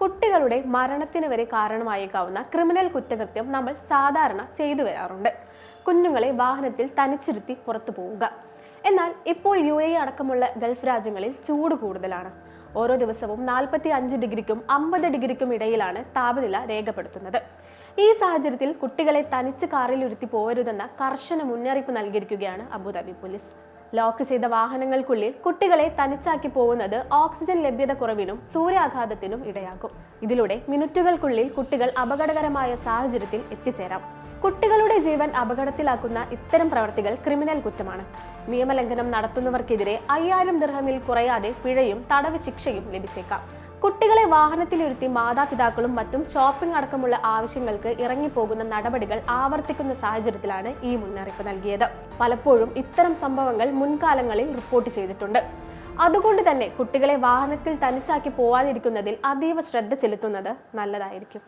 കുട്ടികളുടെ മരണത്തിന് വരെ കാരണമായേക്കാവുന്ന ക്രിമിനൽ കുറ്റകൃത്യം നമ്മൾ സാധാരണ ചെയ്തു വരാറുണ്ട്. കുഞ്ഞുങ്ങളെ വാഹനത്തിൽ തനിച്ചിരുത്തി പുറത്തു പോവുക. എന്നാൽ ഇപ്പോൾ യു എ അടക്കമുള്ള ഗൾഫ് രാജ്യങ്ങളിൽ ചൂട് കൂടുതലാണ്. ഓരോ ദിവസവും നാൽപ്പത്തി അഞ്ച് ഡിഗ്രിക്കും അമ്പത് ഡിഗ്രിക്കും ഇടയിലാണ് താപനില രേഖപ്പെടുത്തുന്നത്. ഈ സാഹചര്യത്തിൽ കുട്ടികളെ തനിച്ച് കാറിൽ ഇരുത്തി പോകരുതെന്ന കർശന മുന്നറിയിപ്പ് നൽകിയിരിക്കുകയാണ് അബുദാബി പോലീസ്. ലോക്ക് ചെയ്ത വാഹനങ്ങൾക്കുള്ളിൽ കുട്ടികളെ തനിച്ചാക്കി പോകുന്നത് ഓക്സിജൻ ലഭ്യത കുറവിനും സൂര്യാഘാതത്തിനും ഇടയാക്കും. ഇതിലൂടെ മിനിറ്റുകൾക്കുള്ളിൽ കുട്ടികൾ അപകടകരമായ സാഹചര്യത്തിൽ എത്തിച്ചേരാം. കുട്ടികളുടെ ജീവൻ അപകടത്തിലാക്കുന്ന ഇത്തരം പ്രവർത്തികൾ ക്രിമിനൽ കുറ്റമാണ്. നിയമലംഘനം നടത്തുന്നവർക്കെതിരെ അയ്യായിരം ദിർഹമിൽ കുറയാതെ പിഴയും തടവ് ശിക്ഷയും ലഭിച്ചേക്കാം. കുട്ടികളെ വാഹനത്തിലിരുത്തി മാതാപിതാക്കളും മറ്റും ഷോപ്പിംഗ് അടക്കമുള്ള ആവശ്യങ്ങൾക്ക് ഇറങ്ങിപ്പോകുന്ന നടപടികൾ ആവർത്തിക്കുന്ന സാഹചര്യത്തിലാണ് ഈ മുന്നറിയിപ്പ് നൽകിയത്. പലപ്പോഴും ഇത്തരം സംഭവങ്ങൾ മുൻകാലങ്ങളിൽ റിപ്പോർട്ട് ചെയ്തിട്ടുണ്ട്. അതുകൊണ്ട് തന്നെ കുട്ടികളെ വാഹനത്തിൽ തനിച്ചാക്കി പോവാതിരിക്കുന്നതിൽ അതീവ ശ്രദ്ധ ചെലുത്തുന്നത് നല്ലതായിരിക്കും.